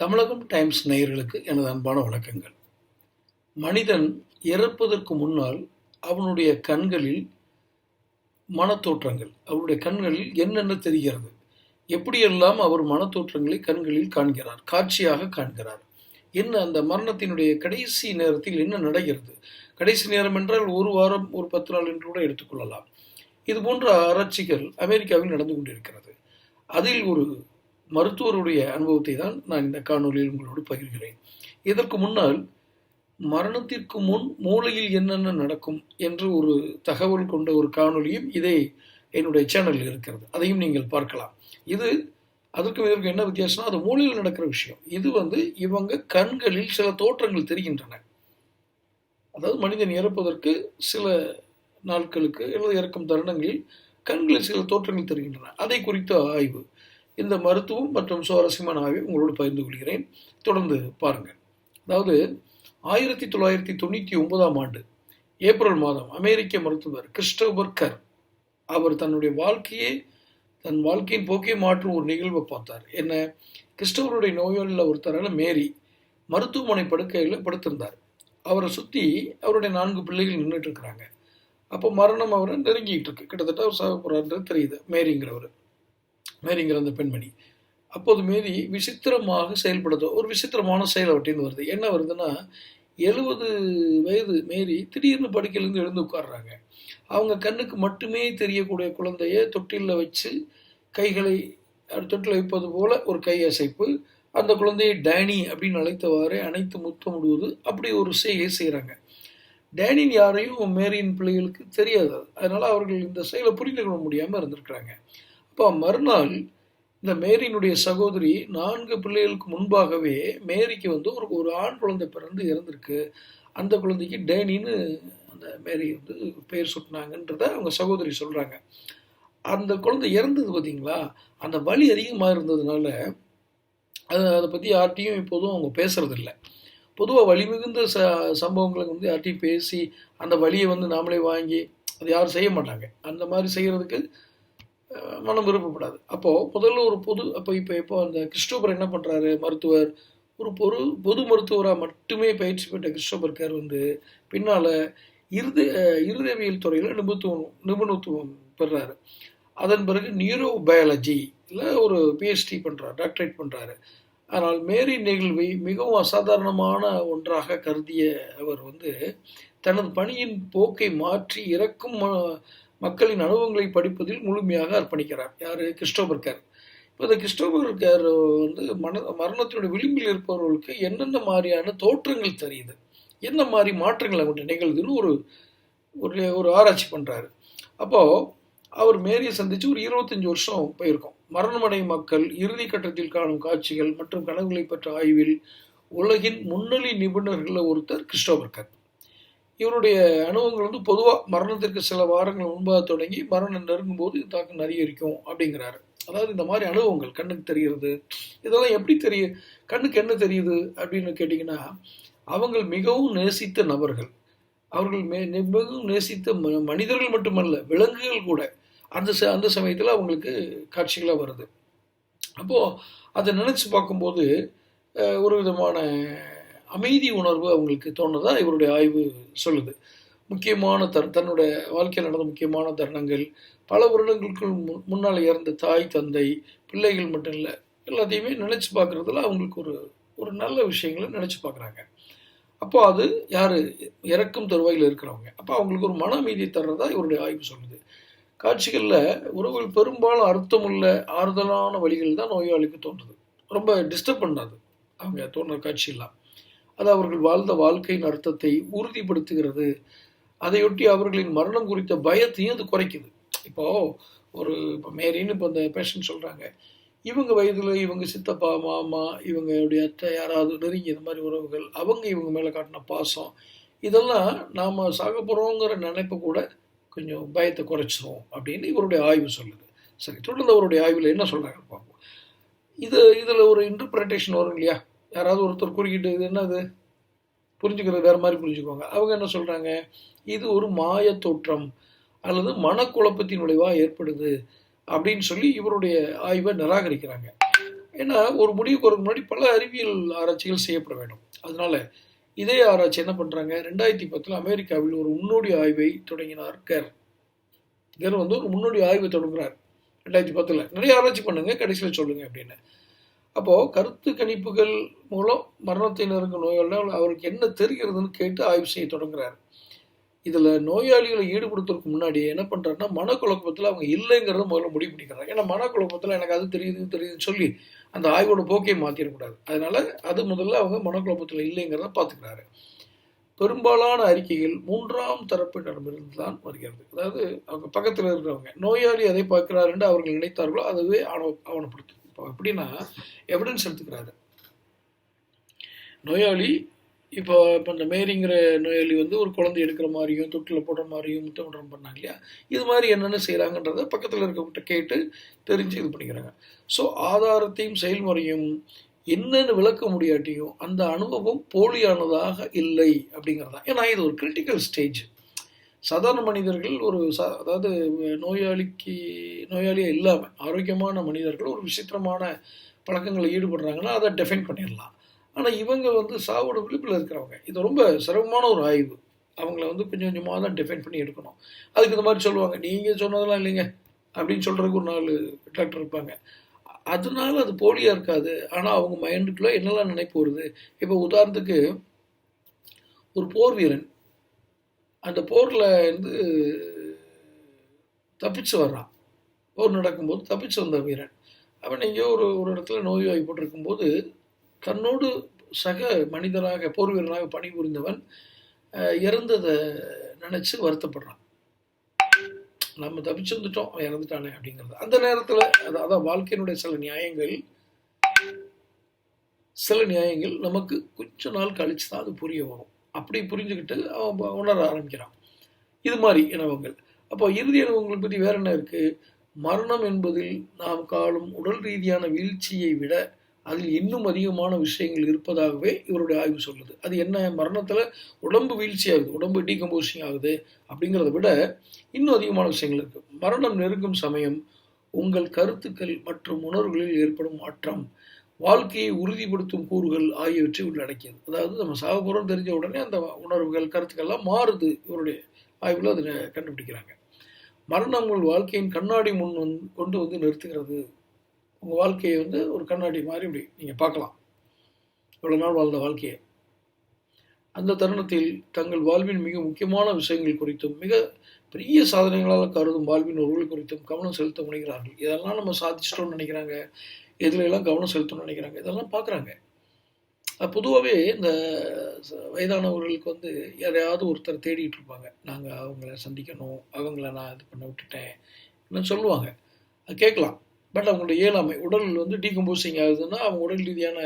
தமிழகம் times நேயர்களுக்கு எனது அன்பான வணக்கங்கள். மனிதன் இறப்பதற்கு முன்னால் அவனுடைய கண்களில் மனத்தோற்றங்கள் அவருடைய கண்களில் என்னென்ன தெரிகிறது? எப்படியெல்லாம் அவர் மனத்தோற்றங்களை கண்களில் காண்கிறார் காட்சியாக காண்கிறார்? என்ன அந்த மரணத்தினுடைய கடைசி நேரத்தில் என்ன நடக்கிறது? கடைசி நேரம் என்றால் ஒரு வாரம் ஒரு பத்து நாள் என்று கூட எடுத்துக்கொள்ளலாம் இது போன்ற ஆராய்ச்சிகள் அமெரிக்காவில் நடந்து கொண்டிருக்கிறது. அதில் ஒரு மருத்துவருடைய அனுபவத்தை தான் நான் இந்த காணொலியில் உங்களோடு பகிர்கிறேன். இதற்கு முன்னால் மரணத்திற்கு முன் மூளையில் என்னென்ன நடக்கும் என்று ஒரு தகவல் கொண்ட ஒரு காணொலியும் இதே என்னுடைய சேனலில் இருக்கிறது. அதையும் நீங்கள் பார்க்கலாம். இது அதுக்கும் இதற்கு என்ன வித்தியாசம்னா அது மூளையில் நடக்கிற விஷயம். இது வந்து இவங்க கண்களில் சில தோற்றங்கள் தெரிகின்றன. அதாவது மனிதன் இறப்பதற்கு சில நாட்களுக்கு அல்லது இறக்கும் தருணங்களில் கண்களில் சில தோற்றங்கள் தெரிகின்றன. அதை குறித்த ஆய்வு. இந்த மருத்துவம் மற்றும் சுவாரஸ்யமான ஆய்வை உங்களோடு பகிர்ந்து கொள்கிறேன். தொடர்ந்து பாருங்கள். அதாவது ஆயிரத்தி தொள்ளாயிரத்தி தொண்ணூற்றி ஒன்பதாம் ஆண்டு ஏப்ரல் மாதம் அமெரிக்க மருத்துவர் கிறிஸ்டோபர் கர் அவர் தன்னுடைய வாழ்க்கையே தன் வாழ்க்கையின் போக்கே மாற்றும் ஒரு நிகழ்வை பார்த்தார். என்ன? கிறிஸ்டோபருடைய நோயாளியில் ஒருத்தரான மேரி மருத்துவமனை படுக்கையில் படுத்திருந்தார். அவரை சுற்றி அவருடைய நான்கு பிள்ளைகள் நின்றுட்டு இருக்கிறாங்க. அப்போ மரணம் அவரை நெருங்கிட்டு இருக்கு. கிட்டத்தட்ட அவர் சாகப்படுறாருன்றது தெரியுது. மேரிங்கிறவர். மேரிங்கிற அந்த பெண்மணி. அப்போது மேரி விசித்திரமாக செயல்படுது ஒரு விசித்திரமான செயல் அப்படின்னு வருது. என்ன வருதுன்னா எழுபது வயது மேரி திடீர்னு படுக்கையிலேருந்து எழுந்து உட்கார்றாங்க. அவங்க கண்ணுக்கு மட்டுமே தெரியக்கூடிய குழந்தைய தொட்டிலில் வச்சு கைகளை தொட்டில் வைப்பது போல ஒரு கை அசைப்பு அந்த குழந்தையை டேனி அப்படின்னு அழைத்தவாறே அனைத்து முத்தமிடுவது அப்படி ஒரு செய்கை செய்கிறாங்க டேனின் யாரையும் மேரியின் பிள்ளைகளுக்கு தெரியாது. அதனால் அவர்கள் இந்த செயலை புரிந்து கொள்ள முடியாமல் இருந்திருக்கிறாங்க. இப்போ மறுநாள் இந்த மேரியினுடைய சகோதரி நான்கு பிள்ளைகளுக்கு முன்பாகவே மேரிக்கு வந்து ஒரு ஒரு ஆண் குழந்தை பிறந்து இறந்திருக்கு. அந்த குழந்தைக்கு டேனின்னு அந்த மேரி வந்து பெயர் சுட்டினாங்கன்றத அவங்க சகோதரி சொல்கிறாங்க அந்த குழந்தை இறந்தது பார்த்தீங்களா அந்த வலி அதிகமாக இருந்ததுனால அது அதை பற்றி யார்ட்டையும் இப்போதும் அவங்க பேசுகிறதில்ல பொதுவாக வலி மிகுந்த ச சம்பவங்களை வந்து யார்ட்டையும் பேசி அந்த வலியை வந்து நாமளே வாங்கி அது யாரும் செய்ய மாட்டாங்க. அந்த மாதிரி செய்கிறதுக்கு மனம் விருப்பப்படாது அப்போது முதல்ல ஒரு பொது அப்போ இப்போ இப்போ அந்த கிறிஸ்டோபர் என்ன பண்ணுறாரு மருத்துவர் ஒரு பொது பொது மருத்துவராக மட்டுமே பயிற்சி பெற்ற கிறிஸ்டோபர் கேர் வந்து பின்னால் இருத இருதவியல் துறையில் நிபுத்துவம் நிபுணத்துவம் பெறாரு. அதன் பிறகு நியூரோ பயாலஜி இல்லை ஒரு பிஹெச்டி பண்ணுறாரு டாக்டரேட் பண்ணுறாரு ஆனால் மேரி நிகழ்வை மிகவும் அசாதாரணமான ஒன்றாக கருதிய அவர் வந்து தனது பணியின் போக்கை மாற்றி இறக்கும் மக்களின் அனுபவங்களை படிப்பதில் முழுமையாக அர்ப்பணிக்கிறார். யார்? Christopher Kerr. இப்போ இந்த கிறிஸ்டோபர் கேர் வந்து மன மரணத்தினுடைய விளிம்பில் இருப்பவர்களுக்கு என்னென்ன மாதிரியான தோற்றங்கள் தெரியுது? என்ன மாதிரி மாற்றங்கள் அவங்கள்ட்ட நிகழ்துன்னு ஒரு ஒரு ஒரு ஆராய்ச்சி பண்ணுறாரு அப்போது அவர் மேரியை சந்தித்து ஒரு இருபத்தஞ்சி வருஷம் போயிருக்கோம். மரணமடையும் மக்கள் இறுதி கட்டத்தில் காணும் காட்சிகள் மற்றும் கனவுகளை பற்ற ஆய்வில் உலகின் முன்னணி நிபுணர்களில் ஒருத்தர் கிறிஸ்டோபர் கர். இவருடைய அனுபவங்கள் வந்து பொதுவாக மரணத்திற்கு சில வாரங்கள் முன்பாக தொடங்கி மரணம் நெருங்கும் போது தாக்கம் அதிகரிக்கும் அப்படிங்கிறாரு. அதாவது இந்த மாதிரி அனுபவங்கள் கண்ணுக்கு தெரிகிறது. இதெல்லாம் எப்படி தெரிய கண்ணுக்கு என்ன தெரியுது அப்படின்னு கேட்டிங்கன்னா அவங்கள் மிகவும் நேசித்த நபர்கள். அவர்கள் மே மிகவும் நேசித்த மனிதர்கள் மட்டுமல்ல விலங்குகள் கூட. அந்த ச அந்த சமயத்தில் அவங்களுக்கு காட்சிகளாக வருது. அப்போது அதை நினச்சி பார்க்கும்போது ஒரு விதமான அமைதி உணர்வு அவங்களுக்கு தோணுதா? இவருடைய ஆய்வு சொல்லுது. முக்கியமான தர் தன்னுடைய வாழ்க்கையில் நடந்த முக்கியமான தருணங்கள் பல வருடங்களுக்கு முன்னால் இறந்த தாய் தந்தை பிள்ளைகள் மட்டும் இல்லை எல்லாத்தையுமே நினச்சி பார்க்குறதுல அவங்களுக்கு ஒரு ஒரு நல்ல விஷயங்களை நினச்சி பார்க்குறாங்க. அப்போ அது யார்? இறக்கும் தருவாயில் இருக்கிறவங்க. அப்போ அவங்களுக்கு ஒரு மன அமைதியை தர்றதா இவருடைய ஆய்வு சொல்லுது. காட்சிகளில் உறவுகள் பெரும்பாலும் அர்த்தமுள்ள ஆறுதலான வழிகள் தான் நோயாளிக்கு தோன்றுது. ரொம்ப டிஸ்டர்ப் பண்ணாது அவங்க தோன்ற காட்சியெல்லாம். அது அவர்கள் வாழ்ந்த வாழ்க்கையின் அர்த்தத்தை உறுதிப்படுத்துகிறது. அதையொட்டி அவர்களின் மரணம் குறித்த பயத்தையும் அது குறைக்குது. இப்போ ஒரு இப்போ மேரின்னு இப்போ இந்த பேஷன் சொல்கிறாங்க இவங்க வயதில் இவங்க சித்தப்பா மாமா இவங்களுடைய அத்தை யாராவது நெருங்கி இந்த மாதிரி உறவுகள் அவங்க இவங்க மேலே காட்டின பாசம் இதெல்லாம் நாம் சாக போகிறோங்கிற நினைப்பு கூட கொஞ்சம் பயத்தை குறைச்சிரும் அப்படின்னு இவருடைய ஆய்வு சொல்லுது. சரி தொடர்ந்து அவருடைய ஆய்வில் என்ன சொல்கிறாங்க பார்ப்போம். இது இதில் ஒரு இன்டர்பிரட்டேஷன் வரும் இல்லையா? யாராவது ஒருத்தர் குறுக்கிட்டு இது என்னது? புரிஞ்சுக்கிறது வேறு மாதிரி புரிஞ்சுக்குவாங்க. அவங்க என்ன சொல்கிறாங்க இது ஒரு மாய தோற்றம் அல்லது மனக்குழப்பத்தின் விளைவாக ஏற்படுது அப்படின்னு சொல்லி இவருடைய ஆய்வை நிராகரிக்கிறாங்க. ஏன்னா ஒரு முடிவுக்கு வரக்கு முன்னாடி பல அறிவியல் ஆராய்ச்சிகள் செய்யப்பட வேண்டும். அதனால இதே ஆராய்ச்சி என்ன பண்ணுறாங்க ரெண்டாயிரத்தி பத்தில் அமெரிக்காவில் ஒரு முன்னோடி ஆய்வை தொடங்கினார் கர். கர் வந்து ஒரு முன்னோடி ஆய்வை தொடங்குறார். ரெண்டாயிரத்தி பத்தில். நிறைய ஆராய்ச்சி பண்ணுங்கள் கடைசியில் சொல்லுங்கள் அப்படின்னு. அப்போது கருத்து கணிப்புகள் மூலம் மரணத்தை நெருங்கும் நோயாளிகள் அவருக்கு என்ன தெரிகிறதுன்னு கேட்டு ஆய்வு செய்ய தொடங்குறாரு. இதில் நோயாளிகளை ஈடுபடுத்துறதுக்கு முன்னாடி என்ன பண்ணுறாருன்னா மனக்குழப்பத்தில் அவங்க இல்லைங்கிறத முதல்ல முடிவு பண்ணிக்கிறாங்க ஏன்னா மனக்குழப்பத்தில் எனக்கு அது தெரியுது தெரியுதுன்னு சொல்லி அந்த ஆய்வோட போக்கையை மாற்றிடக்கூடாது அதனால் அது முதல்ல அவங்க மனக்குழப்பத்தில் இல்லைங்கிறத பார்த்துக்கிறாரு பெரும்பாலான அறிக்கைகள் மூன்றாம் தரப்பினரிடமிருந்து தான் வருகிறது. அதாவது அவங்க பக்கத்தில் இருக்கிறவங்க நோயாளி அதை பார்க்கிறார் என்று அவர்கள் நினைத்தார்களோ அதுவே ஆணவ ஆவணப்படுத்தும். எப்படின்னா எவிடன்ஸ் எடுத்துக்கிறாரு. நோயாளி இப்போ இப்போ இந்த மேரிங்கிற நோயாளி வந்து ஒரு குழந்தை எடுக்கிற மாதிரியும் தொட்டில் போடுற மாதிரியும் முத்தமிடம் பண்ணாங்க இல்லையா? இது மாதிரி என்னென்ன செய்கிறாங்கன்றத பக்கத்தில் இருக்கவங்கிட்ட கேட்டு தெரிஞ்சு இது பண்ணிக்கிறாங்க. ஸோ ஆதாரத்தையும் செயல்முறையும் என்னன்னு விளக்க முடியாட்டியும் அந்த அனுபவம் போலியானதாக இல்லை அப்படிங்கிறது தான் ஏன்னா இது ஒரு கிரிட்டிக்கல் ஸ்டேஜ் சாதாரண மனிதர்கள் ஒரு சா அதாவது நோயாளிக்கு நோயாளியாக இல்லாமல் ஆரோக்கியமான மனிதர்கள் ஒரு விசித்திரமான பழக்கங்களில் ஈடுபடுறாங்கன்னா அதை டெஃபைன் பண்ணிடலாம். ஆனால் இவங்க வந்து சாவோட விழிப்பில் இருக்கிறவங்க. இது ரொம்ப சிரமமான ஒரு ஆய்வு. அவங்கள வந்து கொஞ்சம் கொஞ்சமாக தான் டிஃபைன் பண்ணி எடுக்கணும். அதுக்கு இந்த மாதிரி சொல்லுவாங்க. நீங்கள் சொன்னதெல்லாம் இல்லைங்க. அப்படின்னு சொல்கிறதுக்கு ஒரு நாலு டாக்டர் இருப்பாங்க. அதனால அது போலியாக இருக்காது. ஆனால் அவங்க மைண்டுக்குள்ளே என்னெல்லாம் நினைப்பு வருது? இப்போ உதாரணத்துக்கு ஒரு போர் வீரன் அந்த போரில் வந்து தப்பிச்சு வர்றான். போர் நடக்கும்போது தப்பிச்சு வந்த வீரன். அவன் எங்கேயோ ஒரு ஒரு இடத்துல நோய்வாய்ப்பட்டிருக்கும்போது தன்னோடு சக மனிதனாக போர் வீரனாக பணிபுரிந்தவன் இறந்ததை நினச்சி வருத்தப்படுறான். நம்ம தப்பிச்சு வந்துட்டோம் அவன் இறந்துட்டானே அப்படிங்கிறது. அந்த நேரத்தில் அதான் வாழ்க்கையினுடைய சில நியாயங்கள். சில நியாயங்கள் நமக்கு கொஞ்ச நாள் கழிச்சு தான் அது புரிய வரும். அப்படி புரிஞ்சுக்கிட்டு அவன் உணர ஆரம்பிக்கிறான். இது மாதிரி இனவங்கள். அப்போ இறுதி இனவங்களை பற்றி வேற என்ன இருக்குது மரணம் என்பதில் நாம் காணும் உடல் ரீதியான வீழ்ச்சியை விட அதில் இன்னும் அதிகமான விஷயங்கள் இருப்பதாகவே இவருடைய ஆய்வு சொல்லுது. அது என்ன? மரணத்தில் உடம்பு வீழ்ச்சி ஆகுது உடம்பு டீகம்போசிங் ஆகுது அப்படிங்கிறத விட இன்னும் அதிகமான விஷயங்கள் இருக்குது மரணம் நெருங்கும் சமயம் உங்கள் கருத்துக்கள் மற்றும் உணர்வுகளில் ஏற்படும் மாற்றம் வாழ்க்கையை உறுதிப்படுத்தும் கூறுகள் ஆகியவற்றை உள்ளடக்கியது அதாவது நம்ம சாகப்போகிறோம் தெரிஞ்ச உடனே அந்த உணர்வுகள் கருத்துக்கள்லாம் மாறுது. இவருடைய ஆய்வில் அதில் கண்டுபிடிக்கிறாங்க. மரணம் உங்கள் வாழ்க்கையின் கண்ணாடி முன் வந்து கொண்டு வந்து நிறுத்துகிறது. உங்கள் வாழ்க்கையை வந்து ஒரு கண்ணாடி மாதிரி இப்படி நீங்கள் பார்க்கலாம். இவ்வளோ நாள் வாழ்ந்த வாழ்க்கையை. அந்த தருணத்தில் தங்கள் வாழ்வின் மிக முக்கியமான விஷயங்கள் குறித்தும் மிக பெரிய சாதனைகளால் கருதும் வாழ்வின் ஒருவர்கள் குறித்தும் கவனம் செலுத்த முனைகிறார்கள். இதெல்லாம் நம்ம சாதிச்சிட்டோம்னு நினைக்கிறாங்க. இதில் எல்லாம் கவனம் செலுத்தணும்னு நினைக்கிறாங்க இதெல்லாம் பார்க்குறாங்க. பொதுவாகவே இந்த வயதானவர்களுக்கு வந்து யாரையாவது ஒருத்தர் தேடிட்டு இருப்பாங்க. நாங்கள் அவங்கள சந்திக்கணும் அவங்கள நான் இது பண்ண விட்டுட்டேன் சொல்லுவாங்க. அது கேட்கலாம். பட் அவங்களுடைய இயலாமை உடல் வந்து டீகம்போசிங் ஆகுதுன்னா அவங்க உடல் ரீதியான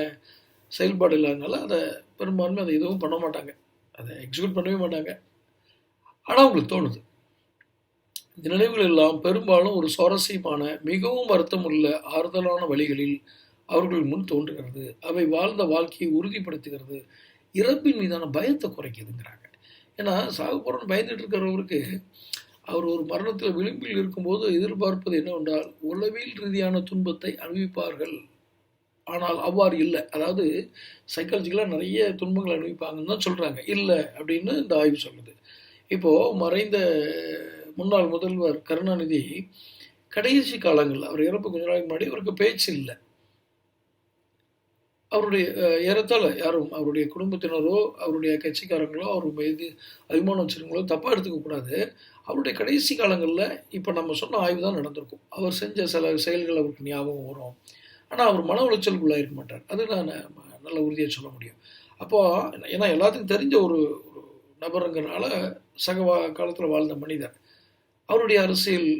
செயல்பாடு இல்லாதனால அதை பெரும்பான்மை அதை எதுவும் பண்ண மாட்டாங்க. அதை எக்ஸிக்யூட் பண்ணவே மாட்டாங்க. ஆனால் அவங்களுக்கு தோணுது. இந்த நினைவுகள் எல்லாம் பெரும்பாலும் ஒரு சுவாரஸ்யமான மிகவும் வருத்தம் உள்ள ஆறுதலான வழிகளில் அவர்கள் முன் தோன்றுகிறது. அவை வாழ்ந்த வாழ்க்கையை உறுதிப்படுத்துகிறது. இறப்பின் மீதான பயத்தை குறைக்குதுங்கிறாங்க. ஏன்னா சாகு பயந்துட்டு இருக்கிறவருக்கு அவர் ஒரு மரணத்தில் விளிம்பில் இருக்கும்போது எதிர்பார்ப்பது என்னவென்றால் உளவியல் ரீதியான துன்பத்தை அனுபவிப்பார்கள். ஆனால் அவ்வாறு இல்லை. அதாவது சைக்காலஜிக்கலாக நிறைய துன்பங்கள் அனுபவிப்பாங்கன்னு தான் சொல்கிறாங்க இல்லை அப்படின்னு இந்த ஆய்வு சொல்லுது. இப்போது மறைந்த முன்னாள் முதல்வர் கருணாநிதி கடைசி காலங்கள் அவர் இறப்பு கொஞ்ச நாளைக்கு முன்னாடி அவருக்கு பேச்சு இல்லை. அவருடைய ஏறத்தாழ யாரும் அவருடைய குடும்பத்தினரோ அவருடைய கட்சிக்காரங்களோ அவர் மீது அபிமானம் வச்சுருங்களோ தப்பாக எடுத்துக்கக்கூடாது அவருடைய கடைசி காலங்களில் இப்போ நம்ம சொன்ன ஆய்வு தான் நடந்திருக்கும். அவர் செஞ்ச சில செயல்கள் அவருக்கு ஞாபகம் வரும். ஆனால் அவர் மன உளைச்சலுக்குள்ளே இருக்க மாட்டார். அது நான் நல்ல உறுதியாக சொல்ல முடியும். அப்போது ஏன்னா எல்லாத்துக்கும் தெரிஞ்ச ஒரு நபருங்கிறனால சக வா காலத்தில் வாழ்ந்த மனிதர். அவருடைய அரசியல்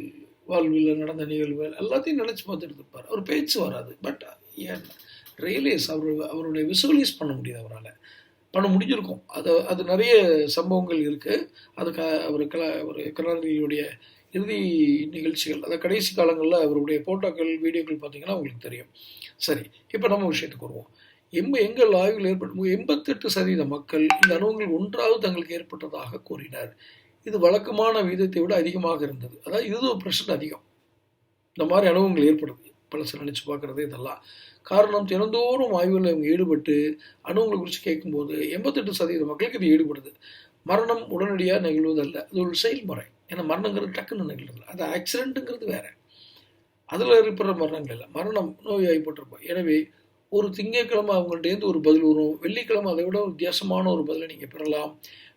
வாழ்வில் நடந்த நிகழ்வுகள் எல்லாத்தையும் நினச்சி பார்த்துட்டு இருப்பார். அவர் பேச்சு வராது. பட் ஏன்? ரியலைஸ் அவர் அவருடைய விசுவலைஸ் பண்ண முடியுது அவரால். பண்ண முடிஞ்சிருக்கும். அது அது நிறைய சம்பவங்கள் இருக்குது அதுக்கு அவர் கலா ஒரு கலாநிதியுடைய இறுதி நிகழ்ச்சிகள் அதை கடைசி காலங்களில் அவருடைய ஃபோட்டோக்கள் வீடியோக்கள் பார்த்தீங்கன்னா உங்களுக்கு தெரியும். சரி இப்போ நம்ம விஷயத்துக்கு வருவோம். எம்ப எங்கள் ஆய்வில் ஏற்படும் எண்பத்தெட்டு சதவீத மக்கள் இந்த அனுபவங்கள் ஒன்றாவது தங்களுக்கு ஏற்பட்டதாக கூறினார். இது வழக்கமான வீதத்தை விட அதிகமாக இருந்தது. அதாவது இது ஒரு பிரச்சனை அதிகம். இந்த மாதிரி அனுபவங்கள் ஏற்படுது. பழசை நினச்சி பார்க்குறது இதெல்லாம். காரணம் தினந்தோறும் ஆய்வுகளில் இவங்க ஈடுபட்டு அணுங்களை குறித்து கேட்கும்போது எண்பத்தெட்டு சதவீத மக்களுக்கு இது ஈடுபடுது. மரணம் உடனடியாக நிகழ்வதல்ல. அது ஒரு செயல்முறை. ஏன்னா மரணங்கிறது டக்குன்னு நிகழ்வதில்லை அது ஆக்சிடென்ட்டுங்கிறது வேறு. அதில் இருக்கிற மரணங்கள் இல்லை. மரணம் நோய் ஆகிப்பட்டிருப்போம் எனவே ஒரு திங்கட்கிழமை அவங்கள்ட்டேருந்து ஒரு பதில் வரும். வெள்ளிக்கிழமை அதை விட ஒரு வித்தியாசமான ஒரு பதிலை நீங்கள் பெறலாம்.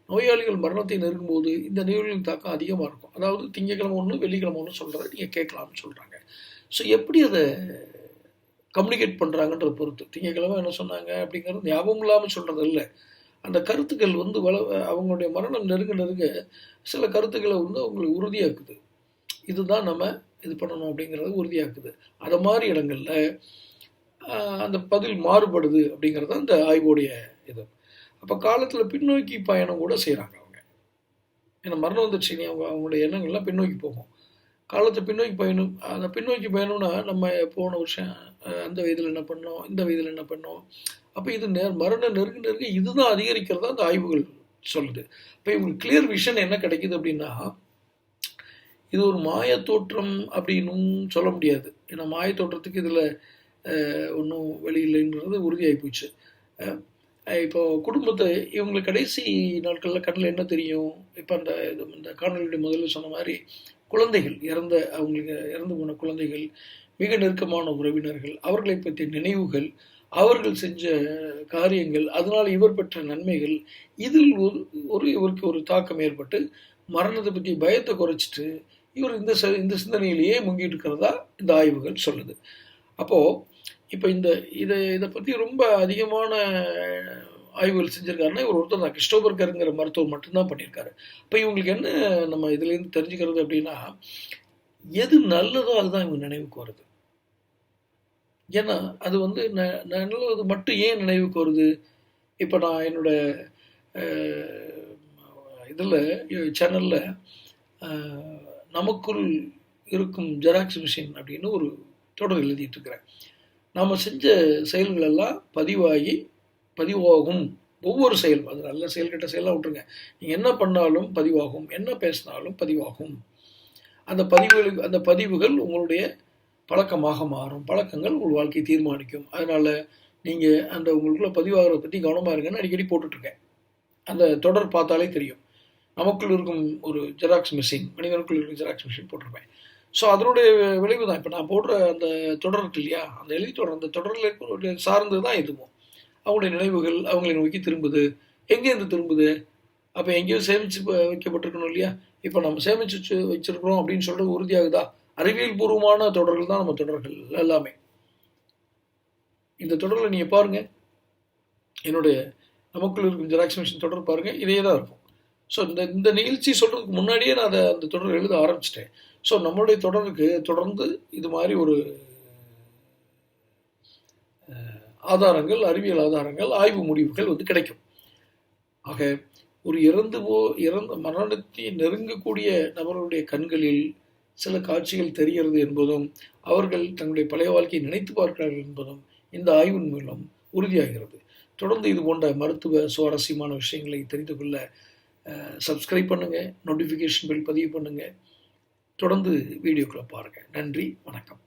நோயாளிகள் மரணத்தை நெருங்கும்போது இந்த நோய்களின் தாக்கம் அதிகமாக இருக்கும். அதாவது திங்கக்கிழமை ஒன்று வெள்ளிக்கிழமை ஒன்று சொல்கிறத நீங்கள் கேட்கலாம்னு சொல்கிறாங்க ஸோ எப்படி அதை கம்யூனிகேட் பண்ணுறாங்கன்றத பொறுத்து. திங்கக்கிழமை என்ன சொன்னாங்க அப்படிங்கிறது ஞாபகம் இல்லாமல் சொல்கிறது இல்லை அந்த கருத்துக்கள் வந்து வள அவங்களுடைய மரணம் நெருங்க நெருங்க சில கருத்துக்களை வந்து அவங்களுக்கு உறுதியாக்குது. இதுதான் நம்ம இது பண்ணணும் அப்படிங்கிறத உறுதியாக்குது. அது மாதிரி இடங்களில் அந்த பதில் மாறுபடுது அப்படிங்கிறது அந்த ஆய்வுடைய இது. அப்போ காலத்தில் பின்னோக்கி பயணம் கூட செய்கிறாங்க அவங்க. ஏன்னா மரணம் வந்துடுச்சு அவங்க அவங்களுடைய எண்ணங்கள்லாம் பின்னோக்கி போகும். காலத்தை பின்னோக்கி பயணம் அந்த பின்னோக்கி பயணம்னா நம்ம போன வருஷம் அந்த வயதில் என்ன பண்ணோம் இந்த வயதில் என்ன பண்ணோம். அப்போ இது நெ மரணம் நெருங்க நெருங்க இதுதான் அதிகரிக்கிறதா அந்த ஆய்வுகள் சொல்லுது. இப்போ இவங்களுக்கு கிளியர் விஷன் என்ன கிடைக்குது அப்படின்னா இது ஒரு மாய தோற்றம் அப்படின்னும் சொல்ல முடியாது. ஏன்னா மாய தோற்றத்துக்கு இதில் ஒன்றும் வெளியில்லைன்றது உறுதியாகி போச்சு. இப்போது குடும்பத்தை இவங்களுக்கு கடைசி நாட்களில் கண்ணில் என்ன தெரியும்? இப்போ அந்த இது இந்த காணொலியுடைய முதல்ல சொன்ன மாதிரி குழந்தைகள் இறந்த அவங்களுக்கு இறந்து போன குழந்தைகள் மிக நெருக்கமான உறவினர்கள் அவர்களை பற்றிய நினைவுகள் அவர்கள் செஞ்ச காரியங்கள் அதனால் இவர் பெற்ற நன்மைகள் இதில் ஒரு ஒரு இவருக்கு ஒரு தாக்கம் ஏற்பட்டு மரணத்தை பற்றி பயத்தை குறைச்சிட்டு இவர் இந்த இந்த சிந்தனையிலேயே முங்கிட்டு இருக்கிறதா இந்த ஆய்வுகள் சொல்லுது. அப்போது இப்போ இந்த இதை இதை பற்றி ரொம்ப அதிகமான ஆய்வுகள் செஞ்சுருக்காருன்னா இவர் ஒருத்தர் தான். கிறிஸ்டோபர்கருங்கிற மருத்துவர் மட்டும்தான் பண்ணியிருக்காரு. இப்போ இவங்களுக்கு என்ன நம்ம இதுலேருந்து தெரிஞ்சுக்கிறது அப்படின்னா எது நல்லதோ அதுதான் இவங்க நினைவுக்கு வருது. ஏன்னா அது வந்து ந நல்லது மட்டும் ஏன் நினைவுக்கு வருது? இப்போ நான் என்னோட இதில் சேனலில் நமக்குள் இருக்கும் ஜெராக்ஸ் மிஷின் அப்படின்னு ஒரு தொடர் எழுதிட்டு இருக்கிறேன். நாம் செஞ்ச செயல்களெல்லாம் பதிவாகி பதிவாகும். ஒவ்வொரு செயலும் அது நல்ல செயல் கெட்ட செயலாக விட்டுருங்க. நீங்கள் என்ன பண்ணாலும் பதிவாகும். என்ன பேசினாலும் பதிவாகும். அந்த பதிவுகளுக்கு அந்த பதிவுகள் உங்களுடைய பழக்கமாக மாறும். பழக்கங்கள் உங்கள் வாழ்க்கையை தீர்மானிக்கும். அதனால் நீங்கள் அந்த உங்களுக்குள்ள பதிவாகிறத பற்றி கவனமாக இருங்கன்னு அடிக்கடி போட்டுட்ருக்கேன். அந்த தொடர் பார்த்தாலே தெரியும். நமக்குள் இருக்கும் ஒரு ஜெராக்ஸ் மிஷின் மனிதனுக்குள் இருக்கும் ஜெராக்ஸ் மிஷின் போட்டிருப்பேன். ஸோ அதனுடைய விளைவு தான் இப்போ நான் போடுற அந்த தொடர் இருக்கு இல்லையா? அந்த எழுதி தொடர் அந்த தொடரில் சார்ந்து தான் இதுவும். அவங்களுடைய நினைவுகள் அவங்களை நோக்கி திரும்புது. எங்கேருந்து திரும்புது? அப்போ எங்கேயோ சேமித்து வைக்கப்பட்டிருக்கணும் இல்லையா? இப்போ நம்ம சேமிச்சு வச்சு வச்சிருக்கிறோம் அப்படின்னு சொல்கிறது உறுதியாகுதா? அறிவியல் பூர்வமான தொடர்கள் தான் நம்ம தொடர்கள் எல்லாமே. இந்த தொடரில் நீங்கள் பாருங்கள் என்னுடைய நமக்குள்ள இருக்கும் ஜெராக்ஸ் மிஷின் தொடர் பாருங்கள் இதே தான் இருக்கும். ஸோ இந்த இந்த நிகழ்ச்சி சொல்கிறதுக்கு முன்னாடியே நான் அதை அந்த தொடர் எழுத ஆரம்பிச்சிட்டேன். ஸோ நம்மளுடைய தொடருக்கு தொடர்ந்து இது மாதிரி ஒரு ஆதாரங்கள் அறிவியல் ஆதாரங்கள் ஆய்வு முடிவுகள் வந்து கிடைக்கும். ஆக ஒரு இறந்து போ இறந்த மரணத்தை நெருங்கக்கூடிய நபர்களுடைய கண்களில் சில காட்சிகள் தெரிகிறது என்பதும் அவர்கள் தங்களுடைய பழைய வாழ்க்கையை நினைத்து பார்க்கிறார்கள் என்பதும் இந்த ஆய்வின் மூலம் உறுதியாகிறது. தொடர்ந்து இது போன்ற மருத்துவ சுவாரஸ்யமான விஷயங்களை தெரிந்து கொள்ள சப்ஸ்கிரைப் பண்ணுங்கள் நோட்டிஃபிகேஷன் பில் பதிவு பண்ணுங்கள் தொடர்ந்து வீடியோக்களை பாருங்கள் நன்றி வணக்கம்.